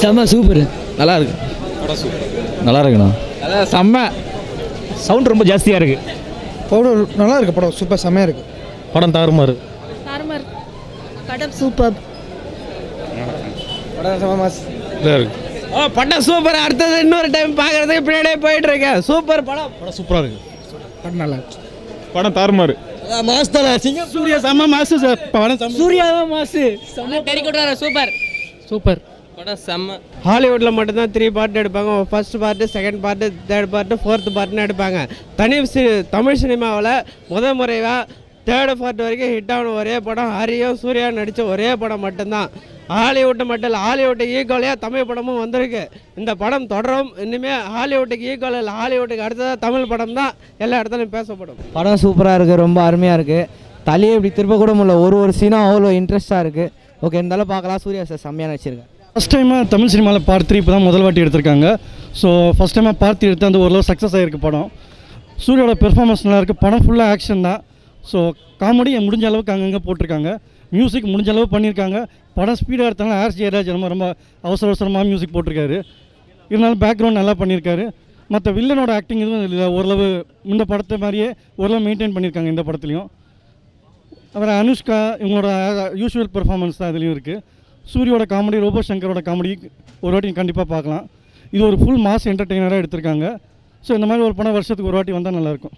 செம்ம சூப்பர் நல்லா இருக்கு. நல்லா இருக்குண்ணா. அதான் செம்ம. சவுண்ட் ரொம்ப ஜாஸ்தியாக இருக்கு. படம் நல்லா இருக்கு படம் சூப்பர் செம்மையாக இருக்கு. படம் தாறுமாறு நார்மல் படம் சூப்பர் படம் செம்ம மாஸ். இதாக இருக்கு. ஓ படம் சூப்பர் அடுத்தது இன்னொரு டைம் பார்க்கறதுக்கு பின்னாடியே போயிட்டு இருக்கேன். சூப்பர் படம். படம் சூப்பராக இருக்கு. படம் நல்லா இருக்கு. படம் தாறுமாறு மாஸ் தல சிங்கம். சூர்யா செம்ம மாசு சார் படம் மாசு. சூப்பர். சூப்பர். படம் செம்ம. ஹாலிவுட்டில் மட்டும்தான் த்ரீ பார்ட் எடுப்பாங்க. First part second part third part fourth பார்ட்னு எடுப்பாங்க. தனி தமிழ் சினிமாவில் முத முறையாக தேர்டு பார்ட் வரைக்கும் ஹிட் ஆன ஒரே படம் ஹரியும் சூர்யா நடித்த ஒரே படம் மட்டும்தான். ஹாலிவுட்டு மட்டும் இல்லை ஹாலிவுட்டுக்கு ஈக்குவலையாக தமிழ் படமும் வந்திருக்கு. இந்த படம் தொடரும். இனிமேல் ஹாலிவுட்டுக்கு ஈக்குவல் இல்லை ஹாலிவுட்டுக்கு அடுத்ததாக தமிழ் படம் தான் எல்லா இடத்துலையும் பேசப்படும். படம் சூப்பராக இருக்குது ரொம்ப அருமையாக இருக்குது தலையை இப்படி திருப்ப கூட முடியல ஒரு ஒரு சீனும் அவ்வளோ இன்ட்ரெஸ்ட்டாக இருக்குது ஓகே இருந்தாலும் பார்க்கலாம். சூர்யா சார் செம்மையாக நடிச்சிருக்கேன் ஃபஸ்ட் டைமாக தமிழ் சினிமாவில் பார்ட் த்ரீ இப்போ தான் முதல் வாட்டி எடுத்திருக்காங்க. ஸோ ஃபஸ்ட் டைமாக பார்ட் த்ரீ எடுத்து அந்த ஓரளவு சக்ஸஸ் ஆகிருக்கு படம். சூர்யாவோட பெர்ஃபார்மன்ஸ் நல்லா இருக்குது படம் ஃபுல்லாக ஆக்ஷன் தான். ஸோ காமெடி முடிஞ்ச அளவுக்கு அங்கங்கே போட்டிருக்காங்க. மியூசிக் முடிஞ்ச அளவு பண்ணியிருக்காங்க. படம் ஸ்பீடாக எடுத்தாலும் ஆர் ஜெயராஜ் ரொம்ப ரொம்ப அவசர அவசரமாக மியூசிக் போட்டிருக்காரு. இருந்தாலும் பேக்ரவுண்ட் நல்லா பண்ணியிருக்காரு. மற்ற வில்லனோட ஆக்டிங் எதுவும் இல்லை ஓரளவு இந்த படத்தை மாதிரியே ஓரளவு மெயின்டைன் பண்ணியிருக்காங்க இந்த படத்துலையும். அப்புறம் அனுஷ்கா இவங்களோட யூஷுவல் பெர்ஃபார்மன்ஸ் தான் இதுலேயும் இருக்குது சூரியோட காமெடி ரோபோ சங்கரோட காமெடி ஒரு வாட்டி கண்டிப்பாக பார்க்கலாம். இது ஒரு ஃபுல் மாஸ் என்டர்டெய்னராக எடுத்திருக்காங்க. ஸோ இந்த மாதிரி ஒரு படம் வருஷத்துக்கு ஒரு வாட்டி வந்தால் நல்லாயிருக்கும்